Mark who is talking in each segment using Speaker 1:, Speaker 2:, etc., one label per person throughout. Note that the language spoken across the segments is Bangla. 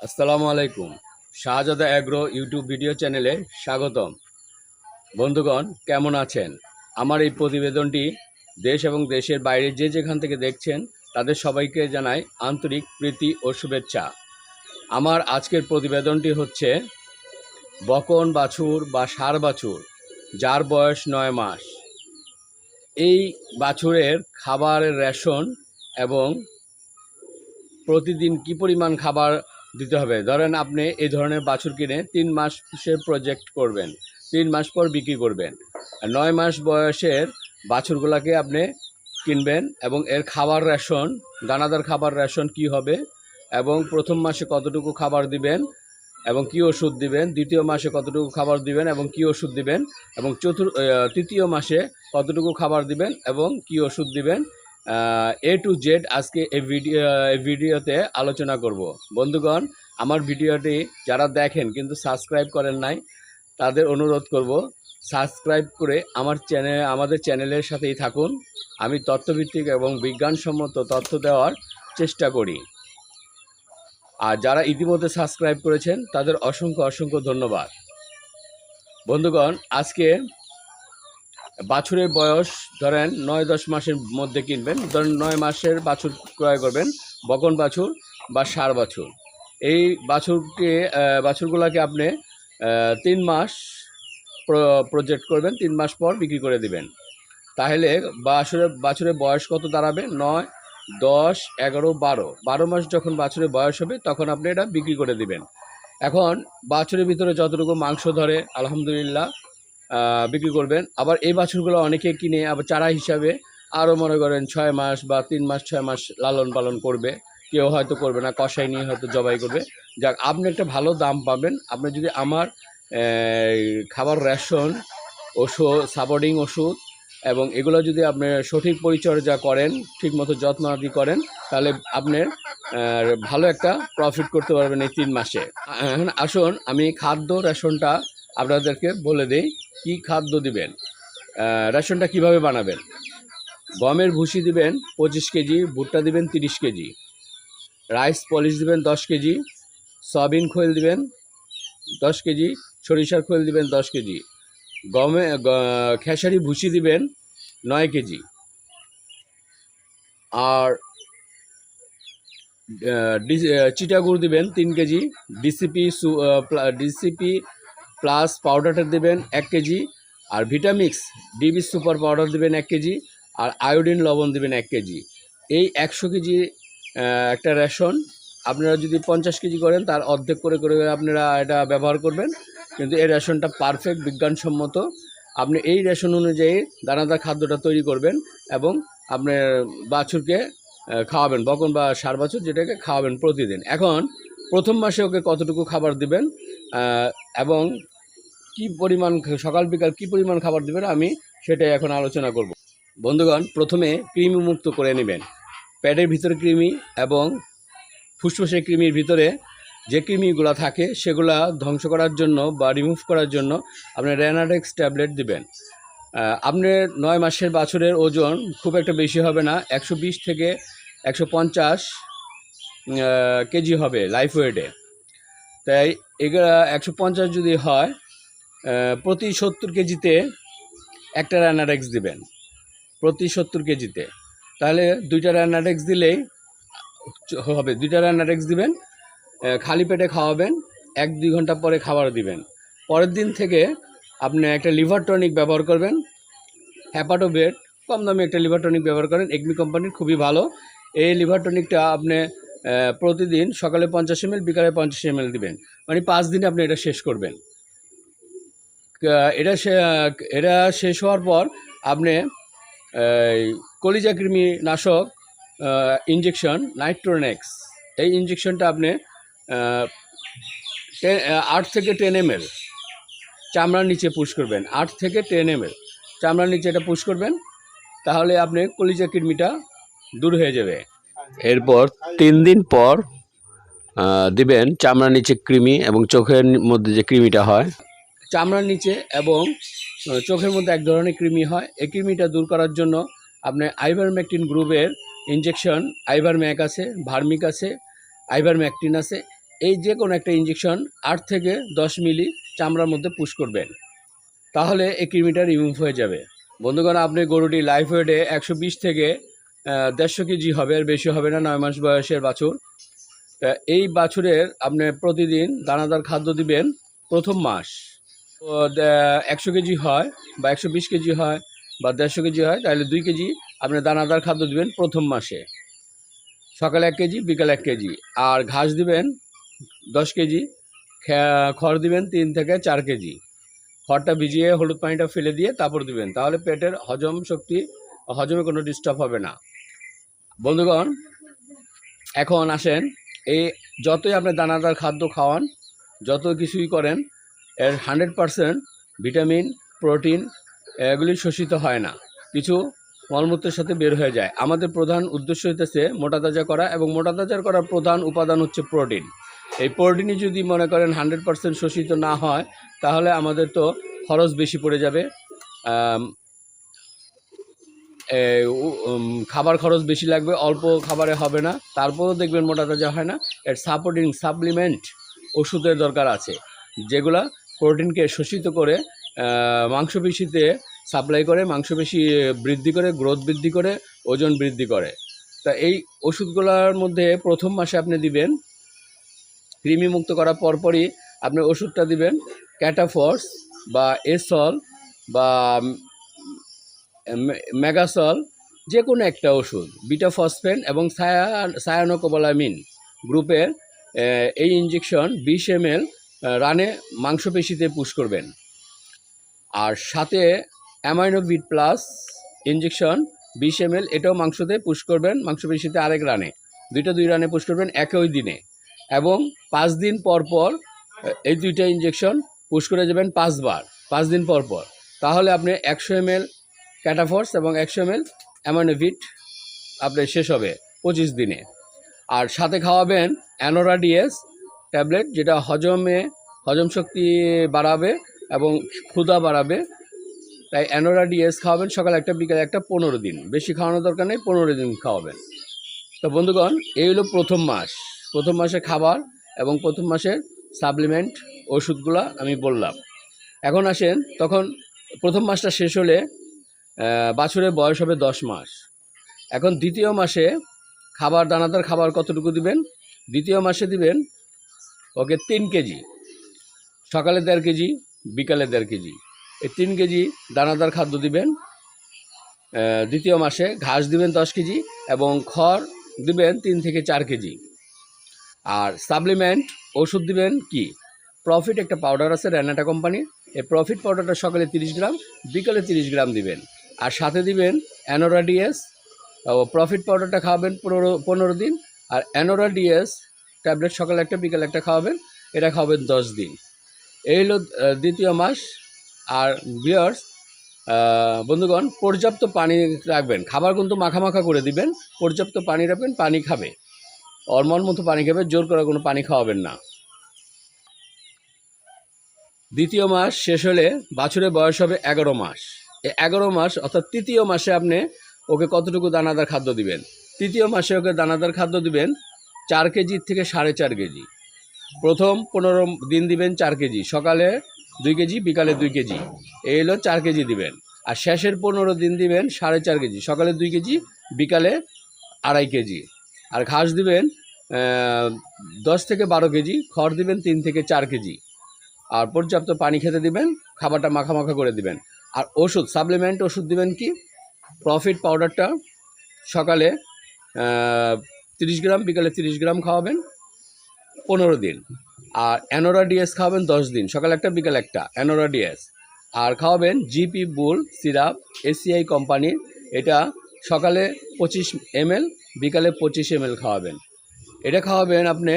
Speaker 1: আসসালামু আলাইকুম। শাহজাদা অ্যাগ্রো ইউটিউব ভিডিও চ্যানেলে স্বাগতম। বন্ধুগণ, কেমন আছেন? আমার এই প্রতিবেদনটি দেশ এবং দেশের বাইরে যে যেখান থেকে দেখছেন, তাদের সবাইকে জানাই আন্তরিক প্রীতি ও শুভেচ্ছা। আমার আজকের প্রতিবেদনটি হচ্ছে বকন বাছুর বা ষাঁড় বাছুর, যার বয়স নয় মাস। এই বাছুরের খাবারের রেশন এবং প্রতিদিন কি পরিমাণ খাবার দিতে হবে। ধরেন আপনি এই ধরনের বাছুর কিনে তিন মাসের প্রজেক্ট করবেন, তিন মাস পর বিক্রি করবেন। নয় মাস বয়সের বাছুরগুলোকে আপনি কিনবেন এবং এর খাবার রেশন, দানাদার খাবার রেশন কি হবে এবং প্রথম মাসে কতটুকু খাবার দিবেন এবং কি ওষুধ দিবেন, দ্বিতীয় মাসে কতটুকু খাবার দিবেন এবং কি ওষুধ দিবেন এবং চতুর্থ তৃতীয় মাসে কতটুকু খাবার দিবেন এবং কি ওষুধ দিবেন এ টু জেড আজকে এই ভিডিও এই ভিডিওতে আলোচনা করব। বন্ধুগণ, আমার ভিডিওটি যারা দেখেন কিন্তু সাবস্ক্রাইব করেন নাই, তাদের অনুরোধ করব সাবস্ক্রাইব করে আমার চ্যানেল আমাদের চ্যানেলের সাথেই থাকুন। আমি তথ্যভিত্তিক এবং বিজ্ঞানসম্মত তথ্য দেওয়ার চেষ্টা করি। আর যারা ইতিমধ্যে সাবস্ক্রাইব করেছেন, তাদের অসংখ্য অসংখ্য ধন্যবাদ। বন্ধুগণ, আজকে বাছুরের বয়স ধরেন নয় দশ মাসের মধ্যে কিনবেন, ধরেন নয় মাসের বাছুর ক্রয় করবেন বকন বাছুর বা ষাঁড় বাছুর। এই বাছুরকে বাছুরগুলোকে আপনি তিন মাস প্রজেক্ট করবেন, তিন মাস পর বিক্রি করে দিবেন। তাহলে বাছুরের বাছুরের বয়স কত দাঁড়াবে? নয়, দশ, এগারো, বারো। বারো মাস যখন বাছুরের বয়স হবে, তখন আপনি এটা বিক্রি করে দিবেন। এখন বাছুরের ভিতরে যতটুকু মাংস ধরে, আলহামদুলিল্লাহ বিক্রি করবেন। আবার এই বাছুরগুলো অনেকে কিনে আবার চারা হিসাবে আরও মনে করেন ছয় মাস বা তিন মাস ছয় মাস লালন পালন করবে। কেউ হয়তো করবে না কষাই নিয়ে হয়তো জবাই করবে। যাক আপনি একটা ভালো দাম পাবেন। আপনি যদি আমার খাবার রেশন ওষুধ সাপোর্টিং ওষুধ এবং এগুলো যদি আপনি সঠিক পরিচর্যা করেন ঠিকমতো যত্ন আদি করেন তাহলে আপনি আহ, ভালো একটা প্রফিট করতে পারবেন এই তিন মাসে। আসুন আমি খাদ্য রেশনটা আপনাদেরকে বলে দিই, কি খাদ্য দিবেন? রেশনটা কীভাবে বানাবেন? গমের ভুসি দিবেন পঁচিশ কেজি, ভুট্টা দিবেন তিরিশ কেজি, রাইস পলিশ দিবেন দশ কেজি, সয়াবিন খোল দিবেন দশ কেজি, সরিষার খোল দিবেন দশ কেজি, গমে খেসারি ভুসি দিবেন নয় কেজি, আর চিটাগুড় দিবেন তিন কেজি, ডিসিপি ডিসিপি প্লাস পাউডারটা দেবেন এক কেজি, আর ভিটামিক্স ডিবি সুপার পাউডার দেবেন এক কেজি, আর আয়োডিন লবণ দেবেন এক কেজি। এই একশো কেজি একটা রেশন, আপনারা যদি পঞ্চাশ কেজি করেন, তার অর্ধেক করে করে আপনারা এটা ব্যবহার করবেন। কিন্তু এই রেশনটা পারফেক্ট, বিজ্ঞানসম্মত। আপনি এই রেশন অনুযায়ী দানাদার খাদ্যটা তৈরি করবেন এবং আপনার বাছুরকে খাওয়াবেন, বকন বা সার বাছুর যেটাকে খাওয়াবেন প্রতিদিন। এখন প্রথম মাসে ওকে কতটুকু খাবার দিবেন? এবং কি পরিমাণ সকাল বিকাল কি পরিমাণ খাবার দেবেন আমি সেটাই এখন আলোচনা করব। বন্ধুগণ, প্রথমে কৃমি মুক্ত করে নেবেন। প্যাডের ভিতরে কৃমি এবং ফুসফুসের কৃমির ভিতরে যে কৃমিগুলো থাকে সেগুলা ধ্বংস করার জন্য বা রিমুভ করার জন্য আপনি র্যানাডেক্স ট্যাবলেট দিবেন। আপনার নয় মাসের বাছুরের ওজন খুব একটা বেশি হবে না, একশো বিশ থেকে একশো পঞ্চাশ কেজি হবে লাইফ ওয়েটে তাই এগুলা একশো পঞ্চাশ যদি হয় প্রতি সত্তর কেজিতে একটা র্যানাডেক্স দিবেন। প্রতি সত্তর কেজিতে। তাহলে দুইটা র্যানাডেক্স দিলেই হবে, দুইটা র্যানাডেক্স দিবেন খালি পেটে খাওয়াবেন, এক দুই ঘণ্টা পরে খাবার দিবেন। পরের দিন থেকে আপনি একটা লিভার টনিক ব্যবহার করবেন হ্যাপাটোবেট কম দামে একটা লিভার টনিক ব্যবহার করেন, এগমি কোম্পানির খুবই ভালো। এই লিভার টনিকটা আপনি প্রতিদিন সকালে পঞ্চাশ এম বিকালে পঞ্চাশ এম দিবেন। মানে পাঁচ দিনে আপনি এটা শেষ করবেন। এটা এটা শেষ হওয়ার পর আপনি কলিজা কৃমি নাশক ইঞ্জেকশন নাইট্রোনেক্স এই ইঞ্জেকশনটা আপনি আট থেকে টেন এম এল চামড়ার নিচে পুশ করবেন। আট থেকে টেন এম এল চামড়ার নিচে এটা পুশ করবেন, তাহলে আপনি কলিজা কৃমিটা দূর হয়ে যাবে। এরপর তিন দিন পর দিবেন চামড়ার নিচে কৃমি এবং চোখের মধ্যে যে কৃমিটা হয়। চামড়ার নিচে এবং চোখের মধ্যে এক ধরনের কৃমি হয়। এই কৃমিটা দূর করার জন্য আপনি আইভারমেকটিন গ্রুপের ইঞ্জেকশন আইভারম্যাক আছে, ভার্মিক আছে, আইভারম্যাকটিন আছে, এই যে কোনো একটা ইঞ্জেকশন আট থেকে দশ মিলি চামড়ার মধ্যে পুশ করবেন। তাহলে এই কৃমিটা রিমুভ হয়ে যাবে। বন্ধুগণ, আপনি গরুটি লাইফ ওয়েটে একশো বিশ থেকে দেড়শো কেজি হবে আর বেশি হবে না, নয় মাস বয়সের বাছুর। এই বাছুরের আপনি প্রতিদিন দানাদার খাদ্য দিবেন প্রথম মাস। একশো কেজি হয় বা একশো বিশ কেজি হয় বা দেড়শো কেজি হয়, তাহলে দুই কেজি আপনি দানাদার খাদ্য দিবেন প্রথম মাসে। সকালে এক কেজি, বিকালে এক কেজি। আর ঘাস দিবেন দশ কেজি খড় দিবেন তিন থেকে চার কেজি। খড়টা ভিজিয়ে হলুদ পানিটা ফেলে দিয়ে তারপর দিবেন। তাহলে পেটের হজম শক্তি, হজমে কোনো ডিস্টার্ব হবে না। বন্ধুগণ, এখন আসেন, এই যতই আপনি দানাদার খাদ্য খাওয়ান যত কিছুই করেন, এর হান্ড্রেড পারসেন্ট ভিটামিন, প্রোটিন এগুলি শোষিত হয় না। কিছু মলমূত্রের সাথে বের হয়ে যায়। আমাদের প্রধান উদ্দেশ্য হইতেছে মোটা তাজা করা এবং মোটা তাজা করার প্রধান উপাদান হচ্ছে প্রোটিন। এই প্রোটিনই যদি মনে করেন হান্ড্রেড পারসেন্ট শোষিত না হয়, তাহলে আমাদের তো খরচ বেশি পড়ে যাবে। খাবার খরচ বেশি লাগবে, অল্প খাবারে হবে না। তারপরেও দেখবেন মোটা তাজা হয় না। এর সাপোর্টিং সাপ্লিমেন্ট ওষুধের দরকার আছে, যেগুলা প্রোটিনকে শোষিত করে মাংসপেশিতে সাপ্লাই করে, মাংসপেশি বৃদ্ধি করে গ্রোথ বৃদ্ধি করে, ওজন বৃদ্ধি করে। তা এই ওষুধগুলোর মধ্যে প্রথম মাসে আপনি দিবেন, কৃমি মুক্ত করার পরপরই আপনি ওষুধটা দিবেন ক্যাটাফর্স বা এসল বা মে- মেগাসল যে কোনো একটা ওষুধ বিটা ফসফেন এবং সায়া, সায়ানোকোবালামিন গ্রুপের এই ইঞ্জেকশন বিশ এম এল রানে মাংসপেশিতে পুশ করবেন। আর সাথে অ্যামাইনোভিট প্লাস ইঞ্জেকশন বিশ এম এটাও মাংসতে পুশ করবেন, মাংসপেশিতে আরেক রানে। দুইটা দুই রানে পুশ করবেন একই দিনে। এবং পাঁচ দিন পর পর এই দুইটা ইঞ্জেকশন পুশ করে যাবেন পাঁচবার, পাঁচ দিন পর পর। তাহলে আপনি একশো এম ক্যাটাফোর্স এবং একশো এম এল অ্যামানোভিট আপনার শেষ হবে পঁচিশ দিনে। আর সাথে খাওয়াবেন অ্যানোরা ডিএস ট্যাবলেট যেটা হজমে, হজম শক্তি বাড়াবে এবং ক্ষুধা বাড়াবে। তাই অ্যানোরা ডিএস খাওয়াবেন সকাল একটা, বিকাল একটা, পনেরো দিন। বেশি খাওয়ানোর দরকার নেই, পনেরো দিন খাওয়াবেন। তো বন্ধুগণ, এই হলো প্রথম মাস। প্রথম মাসে খাবার এবং প্রথম মাসের সাপ্লিমেন্ট ওষুধগুলো আমি বললাম। এখন আসেন, তখন প্রথম মাসটা শেষ হলে বাছুরের বয়স হবে দশ মাস। এখন দ্বিতীয় মাসে খাবার, দানাদার খাবার কতটুকু দিবেন? দ্বিতীয় মাসে দিবেন ওকে তিন কেজি। সকালে দেড় কেজি, বিকালে দেড় কেজি। এই তিন কেজি দানাদার খাদ্য দিবেন। দ্বিতীয় মাসে ঘাস দিবেন দশ কেজি এবং খড় দিবেন তিন থেকে চার কেজি। আর সাপ্লিমেন্ট ওষুধ দিবেন কি? প্রফিট একটা পাউডার আছে র্যানাটা কোম্পানি এই প্রফিট পাউডারটা সকালে তিরিশ গ্রাম, বিকালে তিরিশ গ্রাম দিবেন। আর সাথে দিবেন অ্যানোরা ডিএস, ও প্রফিট পাউডারটা খাওয়াবেন পনেরো পনেরো দিন, আর অ্যানোরা ডিএস ট্যাবলেট সকালে একটা, বিকালে একটা খাওয়াবেন, এটা খাওয়াবেন দশ দিন। এই হলো দ্বিতীয় মাস, আর বিয়ার্স বন্ধুগণ, পর্যাপ্ত পানি রাখবেন। খাবার কিন্তু মাখা মাখা করে দিবেন, পর্যাপ্ত পানি রাখবেন, পানি খাবে। অরমন মতো পানি খাবে, জোর করে কোনো পানি খাওয়াবেন না। দ্বিতীয় মাস শেষ হলে বাছুরের বয়স হবে এগারো মাস। এগারো মাস, অর্থাৎ তৃতীয় মাসে আপনি ওকে কতটুকু দানাদার খাদ্য দিবেন? তৃতীয় মাসে ওকে দানাদার খাদ্য দিবেন চার কেজির থেকে সাড়ে চার কেজি। প্রথম পনেরো দিন দিবেন চার কেজি, সকালে দুই কেজি, বিকালে দুই কেজি। এই হলো চার কেজি দিবেন। আর শেষের পনেরো দিন দিবেন সাড়ে চার কেজি, সকালে দুই কেজি, বিকালে আড়াই কেজি। আর ঘাস দিবেন দশ থেকে বারো কেজি, খড় দিবেন তিন থেকে চার কেজি। আর পর্যাপ্ত পানি খেতে দিবেন, খাবারটা মাখা মাখা করে দিবেন। আর ওষুধ সাপ্লিমেন্ট ওষুধ দেবেন কি? প্রফিট পাউডারটা সকালে তিরিশ গ্রাম, বিকালে তিরিশ গ্রাম খাওয়াবেন, পনেরো দিন। আর অ্যানোরা ডিএস খাওয়াবেন দশ দিন, সকালে একটা, বিকাল একটা। Anora DS. আর খাওয়াবেন জিপি বুল সিরাপ এসিআই কোম্পানির এটা সকালে পঁচিশ এমএল, বিকালে পঁচিশ এমএল খাওয়াবেন। এটা খাওয়াবেন আপনি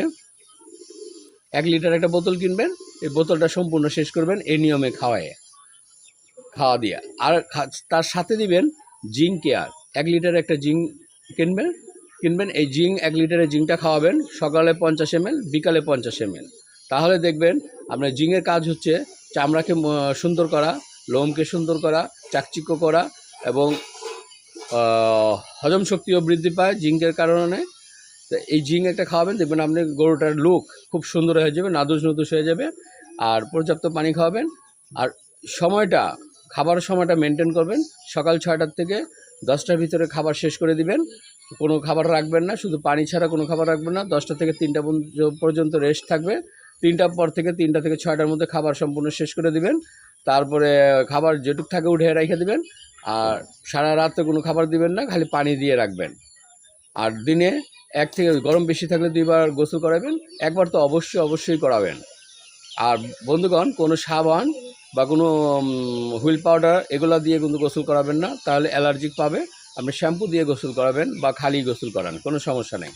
Speaker 1: এক লিটার একটা বোতল কিনবেন, এই বোতলটা সম্পূর্ণ শেষ করবেন, এই নিয়মে খাওয়ায়। খাওয়া দিয়ে। আর তার সাথে দিবেন জিঙ্ক কেয়ার। এক লিটার একটা জিঙ্ক কিনবেন কিনবেন, এই জিঙ্ক, এক লিটারের জিঙ্কটা খাওয়াবেন, সকালে পঞ্চাশ এমএল, বিকালে পঞ্চাশ এমএল। তাহলে দেখবেন আপনার জিঙ্কের কাজ হচ্ছে চামড়াকে সুন্দর করা, লোমকে সুন্দর করা, চাকচিক্য করা এবং হজম শক্তিও বৃদ্ধি পায় জিঙ্কের কারণে। এই জিঙ্ক একটা খাওয়াবেন, দেখবেন আপনি গরুটার লুক খুব সুন্দর হয়ে যাবে নাদুস নদুস হয়ে যাবে। আর পর্যাপ্ত পানি খাওয়াবেন। আর সময়টা খাবারের সময়টা মেনটেন করবেন। সকাল ছয়টার থেকে দশটার ভিতরে খাবার শেষ করে দিবেন। কোনো খাবার রাখবেন না, শুধু পানি ছাড়া কোনো খাবার রাখবেন না। দশটা থেকে তিনটা পর্যন্ত- পর্যন্ত রেস্ট থাকবে। তিনটার পর থেকে তিনটা থেকে ছয়টার মধ্যে খাবার সম্পূর্ণ শেষ করে দিবেন। তারপরে খাবার যেটুক থাকে উঠে রেখে দিবেন। আর সারা রাতে কোনো খাবার দিবেন না, খালি পানি দিয়ে রাখবেন। আর দিনে এক থেকে, গরম বেশি থাকলে দুইবার গোসল করাবেন। একবার তো অবশ্যই অবশ্যই করাবেন। আর বন্ধুগণ, কোনো সাবান বা কোনো হুইল পাউডার এগুলো দিয়ে কিন্তু গোসল করাবেন না। তাহলে অ্যালার্জিক পাবে। আপনি শ্যাম্পু দিয়ে গোসল করাবেন বা খালি গোসল করান, কোনো সমস্যা নেই।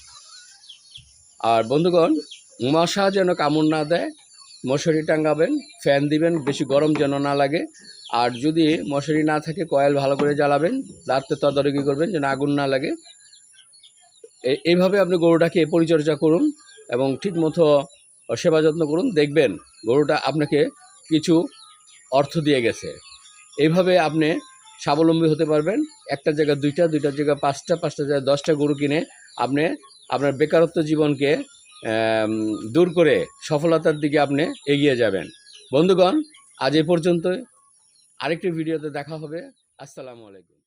Speaker 1: আর বন্ধুগণ মশা যেন কামড় না দেয়, মশারি টাঙ্গাবেন ফ্যান দিবেন, বেশি গরম যেন না লাগে। আর যদি মশারি না থাকে, কয়েল ভালো করে জ্বালাবেন, রাত্রে তদারকি করবেন যেন আগুন না লাগে। এইভাবে আপনি গরুটাকে পরিচর্যা করুন এবং ঠিক মতো সেবা যত্ন করুন। দেখবেন গরুটা আপনাকে কিছু অর্থ দিয়ে গেছে। এইভাবে আপনি স্বাবলম্বী হতে পারবেন। একটা জায়গা দুইটা দুইটা জায়গায় পাঁচটা পাঁচটা জায়গায় দশটা গরু কিনে আপনি আপনার বেকারত্ব জীবনকে দূর করে সফলতার দিকে আপনি এগিয়ে যাবেন। বন্ধুগণ, আজ এ পর্যন্ত আরেকটি ভিডিওতে দেখা হবে। আসসালামু আলাইকুম।